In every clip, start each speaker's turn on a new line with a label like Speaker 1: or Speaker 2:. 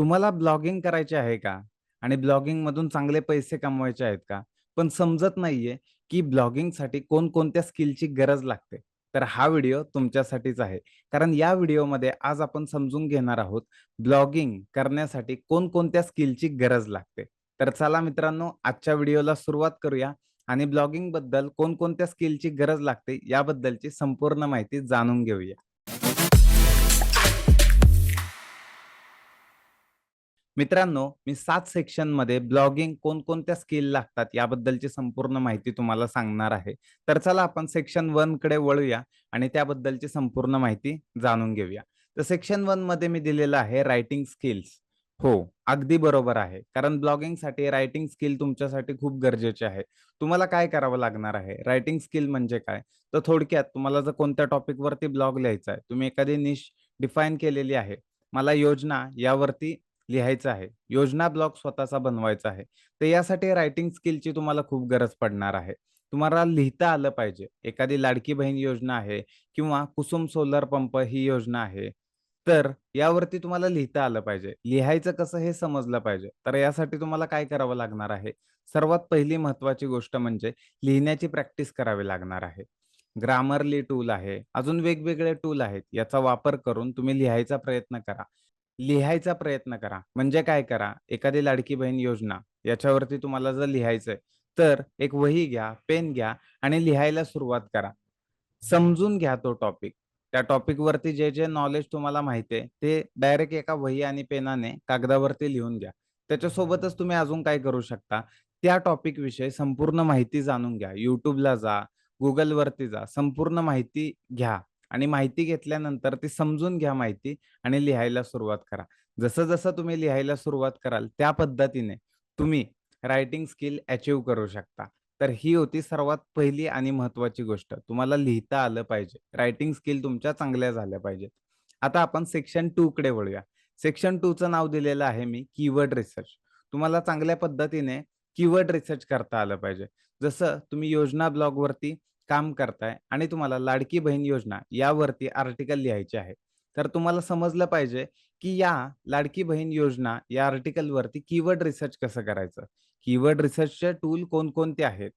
Speaker 1: तुम्हाला ब्लॉगिंग करायचे आहे का? आणि ब्लॉगिंग मधून चांगले पैसे कमवायचे आहेत का? पण समजत नाहीये, की ब्लॉगिंगसाठी कोणकोणत्या स्किलची गरज लागते. तर हा व्हिडिओ तुमच्यासाठीच आहे. कारण या व्हिडिओमध्ये आज आपण समजून घेणार आहोत, ब्लॉगिंग करण्यासाठी कोणकोणत्या स्किलची गरज लागते. तर चला मित्रांनो, आजच्या व्हिडिओला सुरुवात करूया आणि ब्लॉगिंगबद्दल कोणकोणत्या स्किलची गरज लागते, याबद्दलची संपूर्ण माहिती जाणून घेऊया. मित्रांनो, मी सात सेक्शनमध्ये ब्लॉगिंग कोणकोणत्या स्किल लागतात याबद्दलची संपूर्ण माहिती तुम्हाला सांगणार आहे. तर चला आपण सेक्शन वनकडे वळूया आणि त्याबद्दलची संपूर्ण माहिती जाणून घेऊया. तर सेक्शन वनमध्ये मी दिलेलं आहे रायटिंग स्किल्स. हो, अगदी बरोबर आहे. कारण ब्लॉगिंगसाठी रायटिंग स्किल तुमच्यासाठी खूप गरजेचे आहे. तुम्हाला काय करावं लागणार आहे? रायटिंग स्किल म्हणजे काय? तर थोडक्यात तुम्हाला जर कोणत्या टॉपिकवरती ब्लॉग लिहायचा आहे, तुम्ही एखादी निश डिफाईन केलेली आहे. मला योजना यावरती लिहायचं आहे. योजना ब्लॉग स्वतःचा बनवायचा आहे. तर यासाठी रायटिंग स्किलची तुम्हाला खूप गरज पडणार आहे. तुम्हाला लिहिता आलं पाहिजे. एखादी लाडकी बहीण योजना आहे किंवा कुसुम सोलर पंप ही योजना आहे. तर यावरती तुम्हाला लिहिता आलं पाहिजे. लिहायचं कसं हे समजलं पाहिजे. तर यासाठी तुम्हाला काय करावं लागणार आहे? सर्वात पहिली महत्वाची गोष्ट म्हणजे लिहिण्याची प्रॅक्टिस करावी लागणार आहे. ग्रामरली टूल आहे. अजून वेगवेगळे टूल आहेत. याचा वापर करून तुम्ही लिहायचा प्रयत्न करा. लिहायचा प्रयत्न करा. म्हणजे काय करा, एखादी लाडकी बहीण योजना याच्यावरती तुम्हाला जर लिहायचंय, तर एक वही घ्या, पेन घ्या आणि लिहायला सुरुवात करा. समजून घ्या तो टॉपिक. त्या टॉपिकवरती जे-जे नॉलेज तुम्हाला माहिती आहे, ते डायरेक्ट एका वही आणि पेनाने कागदावरती लिहून घ्या. त्याच्यासोबतच तुम्ही अजून काय करू शकता, त्या टॉपिक विषयी संपूर्ण माहिती जाणून घ्या. युट्यूबला जा, गुगलवरती जा, संपूर्ण माहिती घ्या आणि माहिती घेतल्यानंतर ती समजून घ्या माहिती आणि लिहायला सुरुवात करा. जसं-जसं तुम्ही लिहायला सुरुवात कराल, त्या पद्धतीने तुम्ही रायटिंग स्किल अचीव करू शकता. तर ही होती सर्वात पहिली आणि महत्वाची गोष्ट. तुम्हाला लिहिता आलं पाहिजे. रायटिंग स्किल तुमच्या चांगल्या झाल्या पाहिजेत. आता आपण सेक्शन टू कडे वळूया. सेक्शन टूचं नाव दिलेलं आहे मी कीवर्ड रिसर्च. तुम्हाला चांगल्या पद्धतीने कीवर्ड रिसर्च करता आलं पाहिजे. जसं तुम्ही योजना ब्लॉगवरती काम करताय आणि तुम्हाला लाडकी बहीण योजना यावरती आर्टिकल लिहायचे आहे. तर तुम्हाला समजलं पाहिजे, की या लाडकी बहीण योजना या आर्टिकलवरती कीवर्ड रिसर्च कसं करायचं? कीवर्ड रिसर्चचे टूल कोणकोणते आहेत?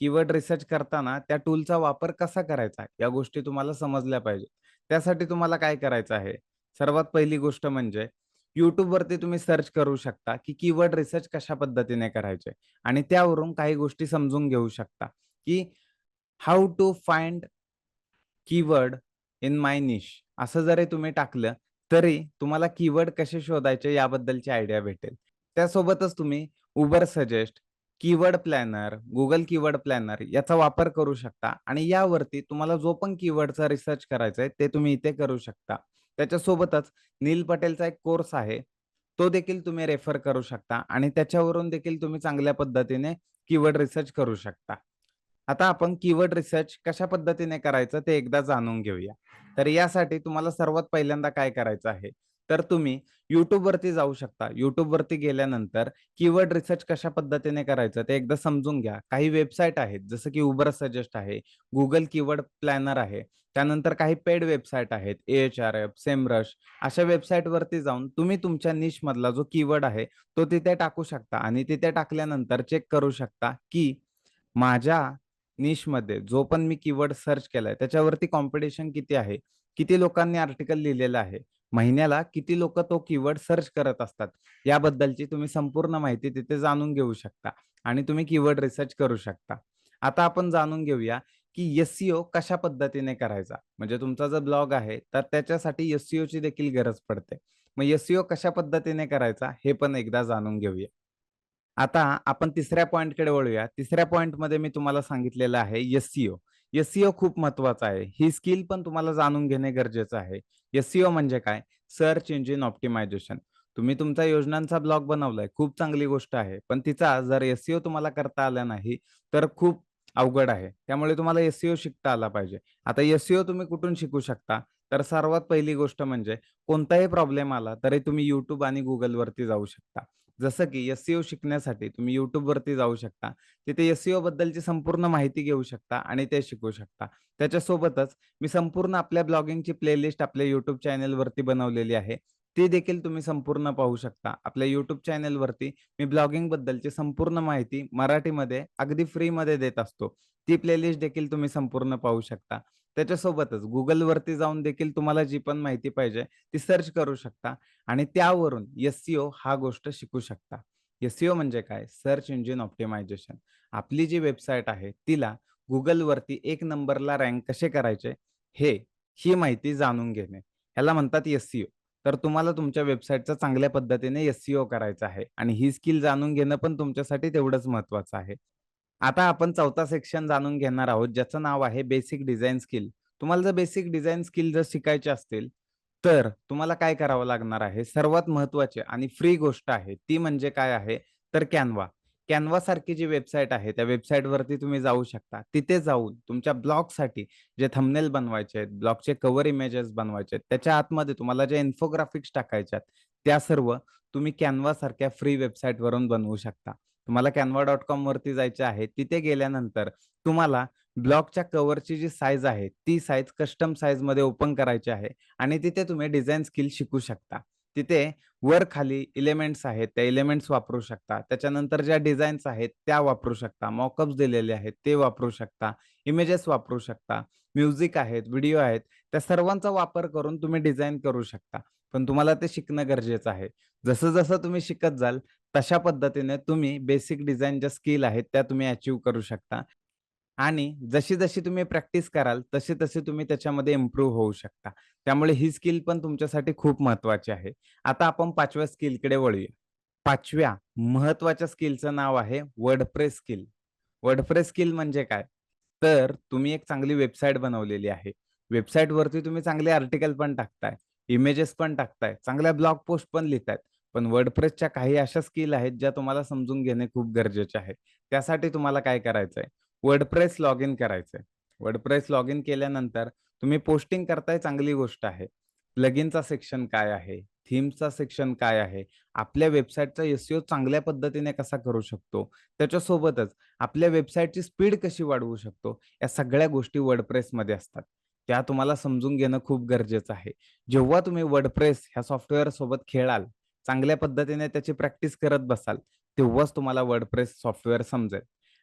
Speaker 1: कीवर्ड रिसर्च करताना त्या टूलचा वापर कसा करायचा? या गोष्टी तुम्हाला समजल्या पाहिजे त्यासाठी तुम्हाला काय करायचं आहे? सर्वात पहिली गोष्ट म्हणजे युट्यूबवरती तुम्ही सर्च करू शकता, की कीवर्ड रिसर्च कशा पद्धतीने करायचे आणि त्यावरून काही गोष्टी समजून घेऊ शकता, की how to find keyword in my niche असं जरी तुम्ही टाकलं, तरी तुम्हाला कीवर्ड कसे शोधायचे याबद्दलची आयडिया भेटेल. त्यासोबतच तुम्ही Ubersuggest, keyword planner, Google keyword planner याचा वापर करू शकता आणि यावरती तुम्हाला जो पण कीवर्डचा रिसर्च करायचा आहे, ते तुम्ही इथे करू शकता. त्याच्यासोबतच नील पटेलचा एक कोर्स आहे. तो देखील तुम्ही रेफर करू शकता आणि त्याच्यावरून देखील तुम्ही चांगल्या पद्धतीने कीवर्ड रिसर्च करू शकता. आता आपण कीवर्ड रिसर्च कशा पद्धतीने करायचं ते एकदा जाणून घेऊया. तर यासाठी तुम्हाला सर्वात पहिल्यांदा काय करायचं आहे, तर तुम्ही युट्यूबवरती जाऊ शकता. युट्यूबवरती गेल्यानंतर कीवर्ड रिसर्च कशा पद्धतीने करायचं ते एकदा समजून घ्या. काही वेबसाईट आहेत, जसं की उबर सजेस्ट आहे, गुगल कीवर्ड प्लॅनर आहे. त्यानंतर काही पेड वेबसाईट आहेत. Ahref, SEMrush अशा वेबसाईटवरती जाऊन तुम्ही तुमच्या निशमधला जो कीवर्ड आहे, तो तिथे टाकू शकता आणि तिथे टाकल्यानंतर चेक करू शकता, की माझ्या निशमध्ये जो पण मी कीवर्ड सर्च केलाय, त्याच्यावरती कॉम्पिटिशन किती आहे? किती लोकांनी आर्टिकल लिहिलेलं आहे? महिन्याला किती लोक तो कीवर्ड सर्च करत असतात? याबद्दलची तुम्ही संपूर्ण माहिती तिथे जाणून घेऊ शकता आणि तुम्ही कीवर्ड रिसर्च करू शकता. आता आपण जाणून घेऊया, की एससीओ कशा पद्धतीने करायचा? म्हणजे तुमचा जर ब्लॉग आहे, तर त्याच्यासाठी एससीओ ची देखील गरज पडते. मग एससीओ कशा पद्धतीने करायचा? हे पण एकदा जाणून घेऊया. आता आपण तिसऱ्या पॉईंटकडे वळूया. तिसऱ्या पॉईंटमध्ये मी तुम्हाला सांगितलेलं आहे एससीओ एससीओ खूप महत्त्वाचा आहे. ही स्किल पण तुम्हाला जाणून घेणे गरजेचं आहे. एससीओ म्हणजे काय? Search engine optimisation. तुम्ही तुमचा योजनांचा ब्लॉग बनवलाय, खूप चांगली गोष्ट आहे. पण तिचा जर एससीओ तुम्हाला करता आला नाही, तर खूप अवघड आहे. त्यामुळे तुम्हाला एससीओ शिकता आला पाहिजे. आता एससीओ तुम्ही कुठून शिकू शकता? तर सर्वात पहिली गोष्ट म्हणजे कोणताही प्रॉब्लेम आला, तरी तुम्ही युट्यूब आणि गुगलवरती जाऊ शकता. जसं की एसईओ शिकण्यासाठी तुम्ही युट्यूबवरती जाऊ शकता. तिथे एसईओ बद्दलची संपूर्ण माहिती घेऊ शकता आणि ते शिकू शकता. त्याच्यासोबतच मी संपूर्ण आपल्या ब्लॉगिंगची प्लेलिस्ट आपल्या युट्यूब चॅनेलवरती बनवलेली आहे. ती देखील तुम्ही संपूर्ण पाहू शकता. आपल्या युट्यूब चॅनेलवरती मी ब्लॉगिंग बद्दलची संपूर्ण माहिती मराठीमध्ये अगदी फ्रीमध्ये देत असतो. ती प्लेलिस्ट देखील तुम्ही संपूर्ण पाहू शकता. त्याच्यासोबतच गुगलवरती जाऊन देखील तुम्हाला जी पण माहिती पाहिजे ती सर्च करू शकता आणि त्यावरून एससीओ हा गोष्ट शिकू शकता. एससीओ म्हणजे काय? Search engine optimisation. आपली जी वेबसाईट आहे तिला गुगलवरती एक नंबरला रँक कसे करायचे हे ही माहिती जाणून घेणे. ह्याला म्हणतात एससीओ तर तुम्हाला तुमच्या वेबसाईटचा चांगल्या पद्धतीने एससीओ करायचा आहे आणि ही स्किल जाणून घेणं पण तुमच्यासाठी तेवढंच महत्वाचं आहे. आता आपण चौथा सेक्शन जाणून घेणार आहोत, ज्याचं नाव आहे बेसिक डिझाईन स्किल. तुम्हाला जर बेसिक डिझाईन स्किल जर शिकायचे असतील, तर तुम्हाला काय करावं लागणार आहे? सर्वात महत्त्वाचे आणि फ्री गोष्ट आहे, ती म्हणजे काय आहे? तर कॅनवा कॅनवा सारखी जी वेबसाईट आहे, त्या वेबसाईटवरती तुम्ही जाऊ शकता. तिथे जाऊन तुमच्या ब्लॉगसाठी जे थंबनेल बनवायचे आहेत, ब्लॉगचे कव्हर इमेजेस बनवायचे आहेत, त्याच्या आतमध्ये तुम्हाला ज्या इन्फोग्राफिक्स टाकायच्या आहेत, त्या सर्व तुम्ही कॅनवा सारख्या फ्री वेबसाईटवरून बनवू शकता. तुम्हाला कॅनवा डॉट कॉम वरती जायचे आहे. तिथे गेल्यानंतर तुम्हाला ब्लॉगच्या कव्हरची जी साईज आहे, ती साईज कस्टम साईजमध्ये ओपन करायची आहे आणि तिथे तुम्ही डिझाईन स्किल शिकू शकता. तिथे वर-खाली इलेमेंट्स आहेत, त्या इलेमेंट्स वापरू शकता. त्याच्यानंतर ज्या डिझाईन्स आहेत, त्या वापरू शकता. मॉकअप्स दिलेले आहेत, ते वापरू शकता. इमेजेस वापरू शकता. म्युझिक आहेत, व्हिडिओ आहेत, त्या सर्वांचा वापर करून तुम्ही डिझाईन करू शकता. पण तुम्हाला ते शिकणं गरजेचं आहे. जसं-जसं तुम्ही शिकत जाल, तशा पद्धतीने तुम्ही बेसिक डिझाईन ज्या स्किल आहेत, त्या तुम्ही अचीव करू शकता आणि जशी-जशी तुम्ही प्रॅक्टिस कराल, तसे-तसे तुम्ही त्याच्यामध्ये इम्प्रूव्ह होऊ शकता. त्यामुळे ही स्किल पण तुमच्यासाठी खूप महत्वाची आहे. आता आपण पाचव्या स्किलकडे वळूया. पाचव्या महत्त्वाच्या स्किलचं नाव आहे वर्डप्रेस स्किल. वर्डप्रेस स्किल म्हणजे काय? तर तुम्ही एक चांगली वेबसाईट बनवलेली आहे. वेबसाईटवरती तुम्ही चांगले आर्टिकल पण टाकताय, इमेजेस पण टाकताय, चांगल्या ब्लॉग पोस्ट पण लिहितायत. पण वर्डप्रेसच्या काही अशा स्किल आहेत, ज्या तुम्हाला समजून घेणे खूप गरजेचे आहे. त्यासाठी तुम्हाला काय करायचंय? वर्डप्रेस लॉग इन करायचंय. वर्डप्रेस लॉग इन केल्यानंतर तुम्ही पोस्टिंग करताय चांगली गोष्ट आहे. प्लगिनचा सेक्शन काय आहे? थीमचा सेक्शन काय आहे? आपल्या वेबसाईटचा एसईओ चांगल्या पद्धतीने कसा करू शकतो? त्याच्यासोबतच आपल्या वेबसाईटची स्पीड कशी वाढवू शकतो? या सगळ्या गोष्टी वर्डप्रेसमध्ये असतात. त्या तुम्हाला समजून घेणं खूप गरजेचं आहे. जेव्हा तुम्ही वर्डप्रेस ह्या सॉफ्टवेअरसोबत खेळाल, चांगल्या पद्धतीने त्याची प्रॅक्टिस करत बसाल, तेव्हाच तुम्हाला वर्डप्रेस सॉफ्टवेअर समजेल.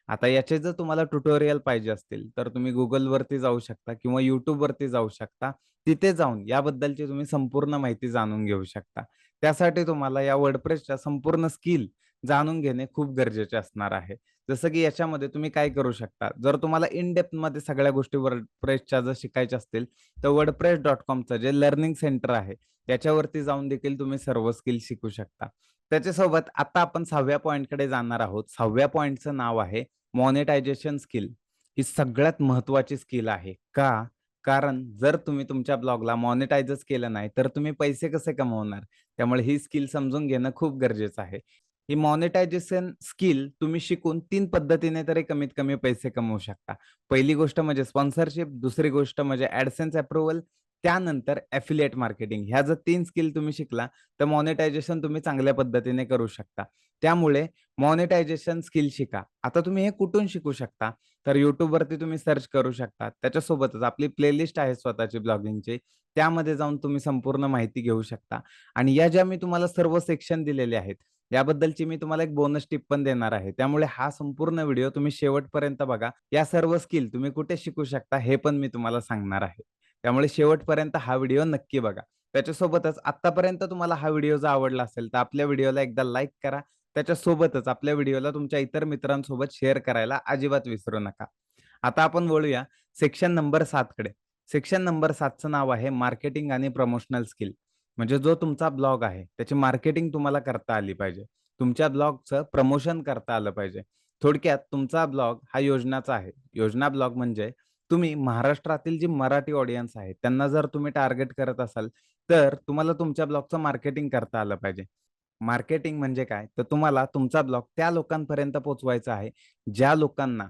Speaker 1: आता याचे जर तुम्हाला ट्युटोरियल पाहिजे असतील, तर तुम्ही गुगलवरती जाऊ शकता किंवा युट्यूबवरती जाऊ शकता. तिथे जाऊन याबद्दलची तुम्ही संपूर्ण माहिती जाणून घेऊ शकता. त्यासाठी तुम्हाला या वर्डप्रेसच्या संपूर्ण स्किल जाणून घेणे खूप गरजेचे असणार आहे. जसं की याच्यामध्ये तुम्ही काय करू शकता, जर तुम्हाला इन डेप्थमध्ये सगळ्या गोष्टी वर्डप्रेसच्या जर शिकायच्या असतील, तर वर्ड प्रेस डॉट कॉमचं जे लर्निंग सेंटर आहे, त्याच्यावरती जाऊन देखील तुम्ही सर्व स्किल शिकू शकता. त्याच्यासोबत आता आपण सहाव्या पॉईंटकडे जाणार आहोत. सहाव्या पॉईंटचं नाव आहे मॉनिटायझेशन स्किल. ही सगळ्यात महत्त्वाची स्किल आहे. का? कारण जर तुम्ही तुमच्या ब्लॉगला मॉनिटायझच केलं नाही, तर तुम्ही पैसे कसे कमवणार? त्यामुळे ही स्किल समजून घेणं खूप गरजेचं आहे. ही मॉनिटायझेशन स्किल तुम्ही शिकून तीन पद्धतीने तरी कमीत कमी पैसे कमवू शकता. पहिली गोष्ट म्हणजे स्पॉन्सरशिप, दुसरी गोष्ट म्हणजे ऍडसेन्स अप्रुव्हल त्यानंतर एफिलिएट मार्केटिंग. ह्या जर तीन स्किल तुम्ही शिकला, तर मॉनिटायझेशन तुम्ही चांगल्या पद्धतीने करू शकता. त्यामुळे मॉनिटायझेशन स्किल शिका. आता तुम्ही हे कुठून शिकू शकता? तर युट्यूबवरती तुम्ही सर्च करू शकता. त्याच्यासोबतच आपली प्लेलिस्ट आहे स्वतःची ब्लॉगिंगची. त्यामध्ये जाऊन तुम्ही संपूर्ण माहिती घेऊ शकता आणि या ज्या मी तुम्हाला सर्व सेक्शन दिलेले आहेत, याबद्दलची मी तुम्हाला एक बोनस टिप पण देणार आहे. त्यामुळे हा संपूर्ण व्हिडिओ तुम्ही शेवटपर्यंत बघा. या सर्व स्किल तुम्ही कुठे शिकू शकता, हे पण मी तुम्हाला सांगणार आहे. त्यामुळे शेवटपर्यंत हा व्हिडिओ नक्की बघा. त्याच्यासोबतच आतापर्यंत तुम्हाला हा व्हिडिओ जर आवडला असेल, तर आपल्या व्हिडिओला एकदा लाईक करा. त्याच्यासोबतच आपल्या व्हिडिओला तुमच्या इतर मित्रांसोबत शेअर करायला अजिबात विसरू नका. आता आपण वळूया सेक्शन नंबर सात कडे. सेक्शन नंबर सातचं नाव आहे मार्केटिंग आणि प्रमोशनल स्किल. म्हणजे जो तुमचा ब्लॉग आहे, त्याची मार्केटिंग तुम्हाला करता आली पाहिजे. तुमच्या ब्लॉगचं प्रमोशन करता आलं पाहिजे. थोडक्यात तुमचा ब्लॉग हा योजनाचा आहे. योजना ब्लॉग म्हणजे तुम्ही महाराष्ट्रातील जी मराठी ऑडियन्स आहे, त्यांना जर तुम्ही टार्गेट करत असाल, तर तुम्हाला तुमच्या ब्लॉगचं मार्केटिंग करता आलं पाहिजे. मार्केटिंग म्हणजे काय? तर तुम्हाला तुमचा ब्लॉग त्या लोकांपर्यंत पोहोचवायचा आहे, ज्या लोकांना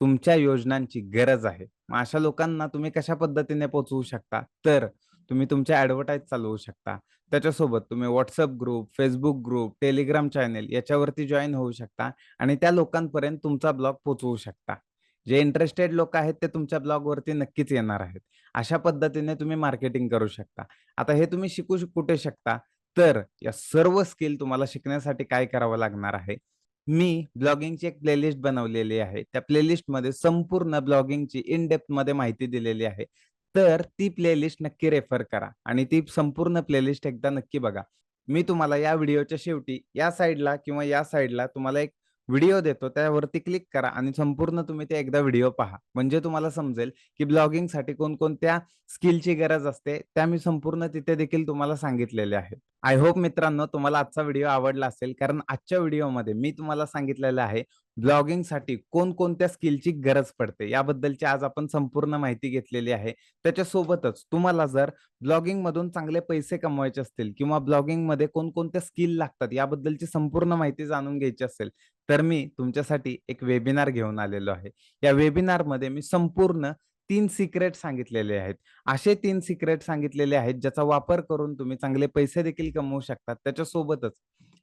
Speaker 1: तुमच्या योजनांची गरज आहे. मग अशा लोकांना तुम्ही कशा पद्धतीने पोहोचवू शकता? तर तुम्ही तुमच्या ॲडव्हर्टाइज चालवू शकता. त्याच्यासोबत तुम्ही WhatsApp group, Facebook group, Telegram channel याच्यावरती जॉईन होऊ शकता आणि त्या लोकांपर्यंत तुमचा ब्लॉग पोचवू शकता. जे इंटरेस्टेड लोक आहेत ते तुमच्या ब्लॉगवरती नक्कीच येणार आहेत. अशा पद्धतीने तुम्ही मार्केटिंग करू शकता. आता हे तुम्ही शिकू कुठे शकता? तर या सर्व स्किल तुम्हाला शिकण्यासाठी काय करावं लागणार आहे? मी ब्लॉगिंगची एक प्लेलिस्ट बनवलेली आहे. त्या प्लेलिस्टमध्ये संपूर्ण ब्लॉगिंगची इन डेप्थमध्ये माहिती दिलेली आहे. तर ती प्लेलिस्ट नक्की रेफर करा आणि ती संपूर्ण प्लेलिस्ट एकदा नक्की बघा. मी तुम्हाला या व्हिडिओच्या शेवटी या साईडला किंवा या साईडला तुम्हाला एक व्हिडिओ देतो त्यावरती क्लिक करा आणि संपूर्ण तुम्ही ते एकदा व्हिडिओ पहा. म्हणजे तुम्हाला समजेल की ब्लॉगिंगसाठी कोणकोणत्या स्किलची गरज असते त्या मी संपूर्ण तिथे देखील तुम्हाला सांगितलेले आहेत. आय होप मित्रांनो तुम्हाला आजचा व्हिडिओ आवडला असेल. कारण आजच्या व्हिडिओमध्ये मी तुम्हाला सांगितलेलं आहे ब्लॉगिंगसाठी कोणकोणत्या स्किलची गरज पडते? याबद्दलची आज आपण संपूर्ण माहिती घेतलेली आहे. त्याच्यासोबतच तुम्हाला जर ब्लॉगिंग मधून चांगले पैसे कमवायचे असतील किंवा ब्लॉगिंगमध्ये कोणकोणत्या स्किल लागतात याबद्दलची संपूर्ण माहिती जाणून घ्यायची असेल तर मी तुमच्यासाठी एक वेबिनार घेऊन आलेलो आहे. या वेबिनारमध्ये मी संपूर्ण तीन सिक्रेट सांगितलेले आहेत. असे तीन सिक्रेट सांगितलेले आहेत ज्याचा वापर करून तुम्ही चांगले पैसे देखील कमवू शकतात त्याच्यासोबतच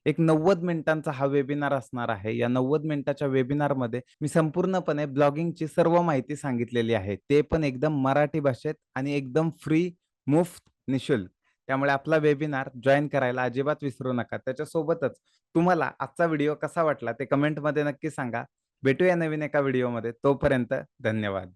Speaker 1: एक नव्वद मिनिटांचा हा वेबिनार असणार आहे. या नव्वद मिनिटाच्या वेबिनारमध्ये मी संपूर्णपणे ब्लॉगिंगची सर्व माहिती सांगितलेली आहे. ते पण एकदम मराठी भाषेत आणि एकदम फ्री मुफ्त निशुल्क. त्यामुळे आपला वेबिनार जॉईन करायला अजिबात विसरू नका. त्याच्यासोबतच तुम्हाला आजचा व्हिडिओ कसा वाटला ते कमेंटमध्ये नक्की सांगा. भेटूया नवीन एका व्हिडिओमध्ये तोपर्यंत धन्यवाद.